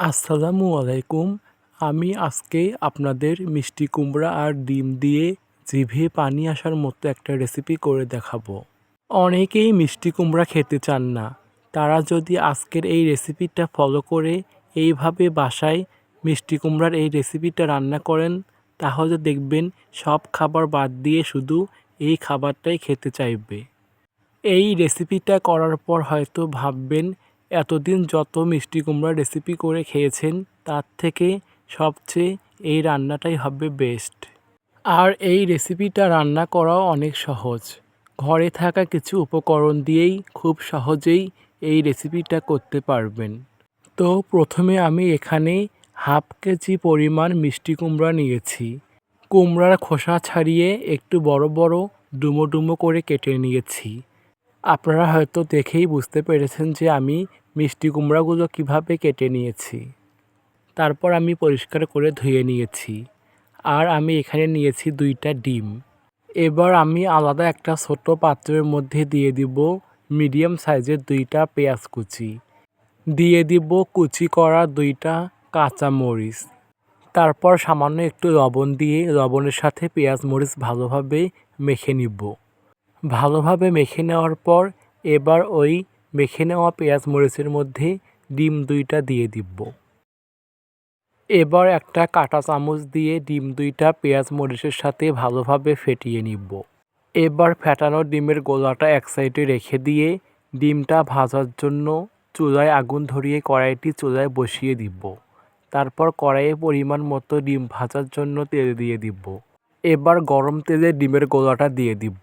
আসসালামু আলাইকুম। আমি আজকে আপনাদের মিষ্টি কুমড়া আর ডিম দিয়ে জিভে পানি আসার মতো একটা রেসিপি করে দেখাবো। অনেকেই মিষ্টি কুমড়া খেতে চান না। তারা যদি আজকের এই রেসিপিটা ফলো করে এইভাবে বাসায় মিষ্টি কুমড়ার এই রেসিপিটা রান্না করেন, তাহলে দেখবেন সব খাবার বাদ দিয়ে শুধু এই খাবারটাই খেতে চাইবে। এই রেসিপিটা করার পর হয়তো ভাববেন এতদিন যত মিষ্টি কুমড়ার রেসিপি করে খেয়েছেন, তার থেকে সবচেয়ে এই রান্নাটাই হবে বেস্ট আর এই রেসিপিটা রান্না করাও অনেক সহজ। ঘরে থাকা কিছু উপকরণ দিয়েই খুব সহজেই এই রেসিপিটা করতে পারবেন। তো প্রথমে আমি এখানে হাফ কেজি পরিমাণ মিষ্টি কুমড়া নিয়েছি। কুমড়ার খোসা ছাড়িয়ে একটু বড় বড় ডুমো ডুমো করে কেটে নিয়েছি। আপনারা হয়তো দেখেই বুঝতে পেরেছেন যে আমি মিষ্টি কুমড়াগুলো কীভাবে কেটে নিয়েছি? তারপর আমি পরিষ্কার করে ধুয়ে নিয়েছি। আর আমি এখানে নিয়েছি দুইটা ডিম। এবার আমি আলাদা একটা ছোট পাত্রের মধ্যে দিয়ে দিব মিডিয়াম সাইজের দুইটা পেঁয়াজ কুচি। দিয়ে দিব কুচি করা দুইটা কাঁচা মরিচ। তারপর সামান্য একটু লবণ দিয়ে লবণের সাথে পেঁয়াজ মরিচ ভালোভাবে মেখে নিব। ভালোভাবে মেখে নেওয়ার পর এবার ওই মেখে নেওয়া পেঁয়াজ মরিচের মধ্যে ডিম দুইটা দিয়ে দিব। এবার একটা কাঁটা চামচ দিয়ে ডিম দুইটা পেঁয়াজ মরিচের সাথে ভালোভাবে ফেটিয়ে নিব। এবার ফেটানো ডিমের গোলাটা এক সাইডে রেখে দিয়ে ডিমটা ভাজার জন্য চুলায় আগুন ধরিয়ে কড়াইটি চুলায় বসিয়ে দিব। তারপর কড়াইয়ে পরিমাণ মতো ডিম ভাজার জন্য তেল দিয়ে দিব। এবার গরম তেলে ডিমের গোলাটা দিয়ে দিব।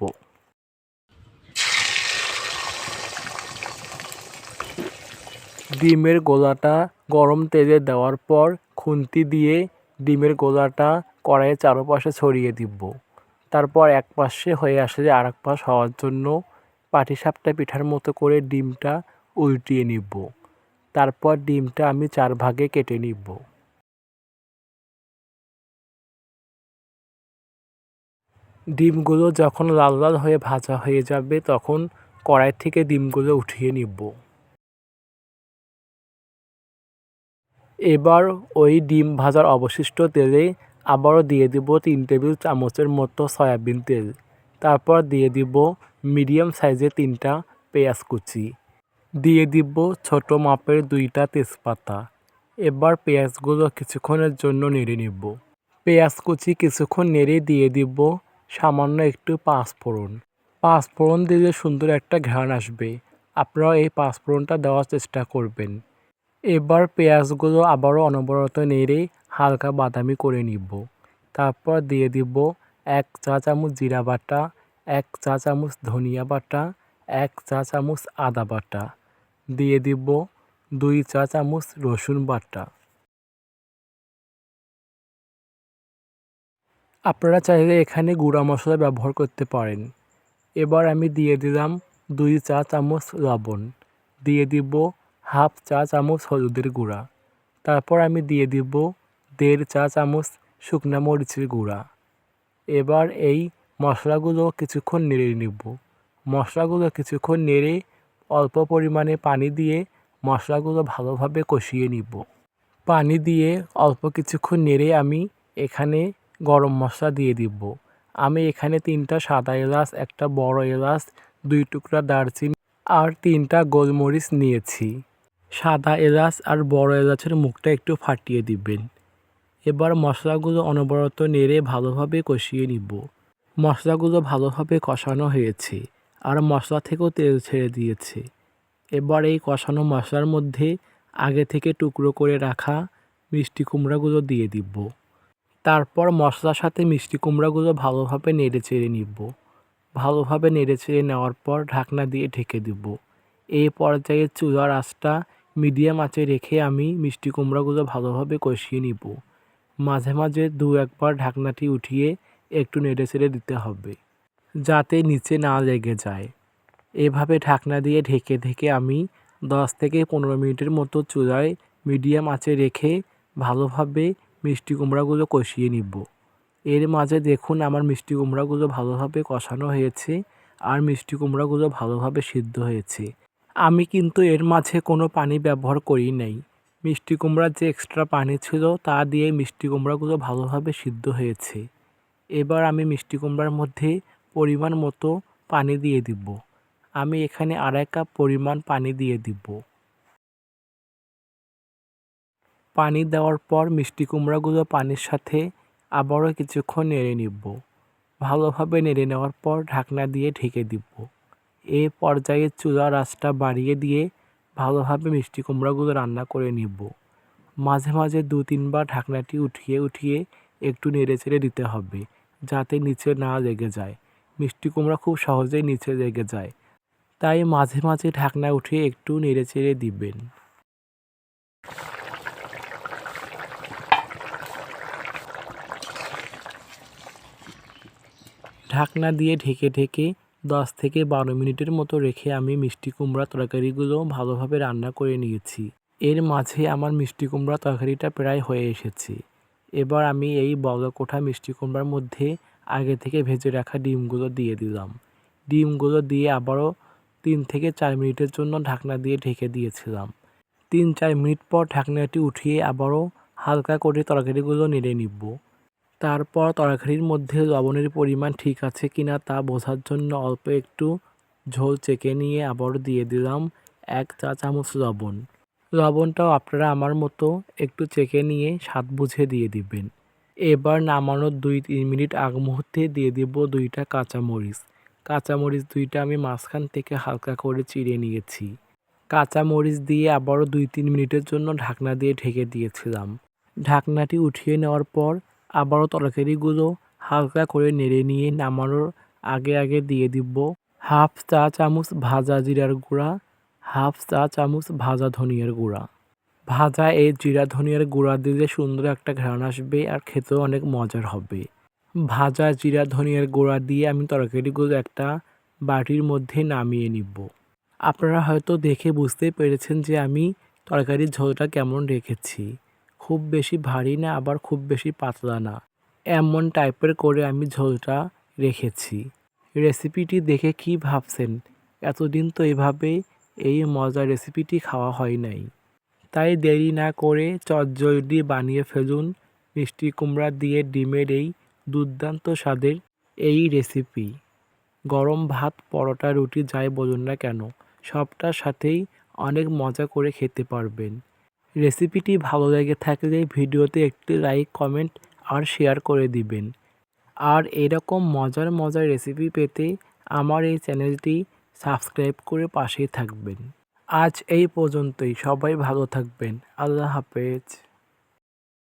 ডিমের গোলাটা গরম তেলে দেওয়ার পর খুন্তি দিয়ে ডিমের গোলাটা কড়াইয়ের চারপাশে ছড়িয়ে দিব। তারপর এক পাশে হয়ে আসলে আর এক পাশ হওয়ার জন্য পাটিসাপটা পিঠার মতো করে ডিমটা উল্টিয়ে নিব। তারপর ডিমটা আমি চার ভাগে কেটে নিব। ডিমগুলো যখন লাল লাল হয়ে ভাজা হয়ে যাবে তখন কড়াই থেকে ডিমগুলো উঠিয়ে নিব। এবার ওই ডিম ভাজার অবশিষ্ট তেলে আবারও দিয়ে দিব তিন টেবিল চামচের মতো সয়াবিন তেল। তারপর দিয়ে দিব মিডিয়াম সাইজের তিনটা পেঁয়াজ কুচি। দিয়ে দিব ছোট মাপের দুইটা তেজপাতা। এবার পেঁয়াজগুলো কিছুক্ষণের জন্য নেড়ে নিব। পেঁয়াজ কুচি কিছুক্ষণ নেড়ে দিয়ে দিব সামান্য একটু পাঁচফোড়ন। পাঁচফোড়ন দিলে সুন্দর একটা ঘ্রাণ আসবে। আপনারা এই পাঁচফোড়নটা দেওয়ার চেষ্টা করবেন। এবার পেঁয়াজগুলো আবারও অনবরত নেড়ে হালকা বাদামি করে নিব। তারপর দিয়ে দিব এক চা চামচ জিরা বাটা, এক চা চামচ ধনিয়া বাটা, এক চা চামচ আদা বাটা। দিয়ে দিব দুই চা চামচ রসুন বাটা। আপনারা চাইলে এখানে গুঁড়া মশলা ব্যবহার করতে পারেন। এবার আমি দিয়ে দিলাম দুই চা চামচ লবণ। দিয়ে দিব হাফ চা চামচ হলুদের গুঁড়া। তারপর আমি দিয়ে দিব দেড় চা চামচ শুকনা মরিচের গুঁড়া। এবার এই মশলাগুলো কিছুক্ষণ নেড়ে নিব। মশলাগুলো কিছুক্ষণ নেড়ে অল্প পরিমাণে পানি দিয়ে মশলাগুলো ভালোভাবে কষিয়ে নিব। পানি দিয়ে অল্প কিছুক্ষণ নেড়ে আমি এখানে গরম মশলা দিয়ে দিব। আমি এখানে তিনটা সাদা এলাচ, একটা বড় এলাচ, দুই টুকরা দারচিনি আর তিনটা গোলমরিচ নিয়েছি। সাদা এলাচ আর বড় এলাচের মুখটা একটু ফাটিয়ে দিবেন। এবার মশলাগুলো অনবরত নেড়ে ভালোভাবে কষিয়ে নিব। মশলাগুলো ভালোভাবে কষানো হয়েছে আর মশলা থেকেও তেল ছেড়ে দিয়েছে। এবার এই কষানো মশলার মধ্যে আগে থেকে টুকরো করে রাখা মিষ্টি কুমড়াগুলো দিয়ে দিব। তারপর মশলার সাথে মিষ্টি কুমড়াগুলো ভালোভাবে নেড়ে চেড়ে নিব। ভালোভাবে নেড়ে চেড়ে নেওয়ার পর ঢাকনা দিয়ে ঢেকে দিব। এই পর্যায়ে চুলার আঁচটা মিডিয়াম আঁচে রেখে আমি মিষ্টি কুমড়াগুলো ভালোভাবে কষিয়ে নিব। মাঝে মাঝে দু একবার ঢাকনাটি উঠিয়ে একটু নেড়ে ছেড়ে দিতে হবে, যাতে নিচে না লেগে যায়। এভাবে ঢাকনা দিয়ে ঢেকে ঢেকে আমি দশ থেকে পনেরো মিনিটের মতো চুলায় মিডিয়াম আঁচে রেখে ভালোভাবে মিষ্টি কুমড়াগুলো কষিয়ে নিব। এর মাঝে দেখুন আমার মিষ্টি কুমড়াগুলো ভালোভাবে কষানো হয়েছে আর মিষ্টি কুমড়াগুলো ভালোভাবে সিদ্ধ হয়েছে। আমি কিন্তু এর মাঝে কোনো পানি ব্যবহার করি নাই। মিষ্টি কুমড়ার যে এক্সট্রা পানি ছিল তা দিয়ে মিষ্টি কুমড়াগুলো ভালোভাবে সিদ্ধ হয়েছে। এবার আমি মিষ্টি কুমড়ার মধ্যে পরিমাণ মতো পানি দিয়ে দিব। আমি এখানে আড়াই কাপ পরিমাণ পানি দিয়ে দিব। পানি দেওয়ার পর মিষ্টি কুমড়াগুলো পানির সাথে আবারও কিছুক্ষণ নেড়ে নিব। ভালোভাবে নেড়ে নেওয়ার পর ঢাকনা দিয়ে ঢেকে দিব। এ পর্যায়ে চুলার আঁচটা বাড়িয়ে দিয়ে ভালোভাবে মিষ্টি কুমড়াগুলো রান্না করে নিব। মাঝে মাঝে দু তিনবার ঢাকনাটি উঠিয়ে উঠিয়ে একটু নেড়ে চেড়ে দিতে হবে, যাতে নিচে না লেগে যায়। মিষ্টি কুমড়া খুব সহজেই নিচে লেগে যায়, তাই মাঝে মাঝে ঢাকনা উঠিয়ে একটু নেড়ে চেড়ে দিবেন। ঢাকনা দিয়ে ঢেকে ঢেকে দশ থেকে বারো মিনিটের মতো রেখে আমি মিষ্টি কুমড়া তরকারিগুলো ভালোভাবে রান্না করে নিয়েছি। এর মাঝে আমার মিষ্টি কুমড়া তরকারিটা প্রায় হয়ে এসেছে। এবার আমি এই বড়কোঠা মিষ্টি কুমড়ার মধ্যে আগে থেকে ভেজে রাখা ডিমগুলো দিয়ে দিলাম। ডিমগুলো দিয়ে আবারও তিন থেকে চার মিনিটের জন্য ঢাকনা দিয়ে ঢেকে দিয়েছিলাম। তিন চার মিনিট পর ঢাকনাটি উঠিয়ে আবারও হালকা করে তরকারিগুলো নেড়ে নিব। তারপর তরকারির মধ্যে লবণের পরিমাণ ঠিক আছে কিনা তা বোঝার জন্য অল্প একটু ঝোল চেকে নিয়ে আবারও দিয়ে দিলাম এক চা চামচ লবণ। লবণটাও আপনারা আমার মতো একটু চেকে নিয়ে স্বাদ বুঝে দিয়ে দিবেন। এবার নামানোর দুই তিন মিনিট আগ মুহূর্তে দিয়ে দিব দুইটা কাঁচামরিচ। কাঁচামরিচ দুইটা আমি মাঝখান থেকে হালকা করে চিড়ে নিয়েছি। কাঁচামরিচ দিয়ে আবারও দুই তিন মিনিটের জন্য ঢাকনা দিয়ে ঢেকে দিয়েছিলাম। ঢাকনাটি উঠিয়ে নেওয়ার পর আবারও তরকারিগুলো হালকা করে নেড়ে নিয়ে নামানোর আগে আগে দিয়ে দিব হাফ চা চামচ ভাজা জিরার গুঁড়া, হাফ চা চামচ ভাজা ধনিয়ার গুঁড়া। ভাজা এই জিরা ধনিয়ার গুঁড়া দিলে সুন্দর একটা ঘ্রাণ আসবে আর খেতেও অনেক মজার হবে। ভাজা জিরা ধনিয়ার গুঁড়া দিয়ে আমি তরকারিগুলো একটা বাটির মধ্যে নামিয়ে নিব। আপনারা হয়তো দেখে বুঝতে পেরেছেন যে আমি তরকারির ঝোলটা কেমন রেখেছি। খুব বেশি ভারী না, আবার খুব বেশি পাতলা না। এমন টাইপের করে আমি ঝোলটা রেখেছি। রেসিপিটি দেখে কি ভাবছেন? এতদিন তো এভাবে এই মজার রেসিপিটি খাওয়া হয় নাই। তাই দেরি না করে চটজলদি বানিয়ে ফেলুন। মিষ্টি কুমড়া দিয়ে ডিমের এই দুর্দান্ত স্বাদের এই রেসিপি। গরম ভাত, পরোটা, রুটি, যাই বলুন না কেন, সবটার সাথেই অনেক মজা করে খেতে পারবেন। রেসিপিটি ভালো লেগে থাকলে ভিডিওতে একটি লাইক কমেন্ট আর শেয়ার করে দিবেন। আর এরকম মজার মজার রেসিপি পেতে আমার এই চ্যানেলটি সাবস্ক্রাইব করে পাশেই থাকবেন। আজ এই পর্যন্তই। সবাই ভালো থাকবেন। আল্লাহ হাফেজ।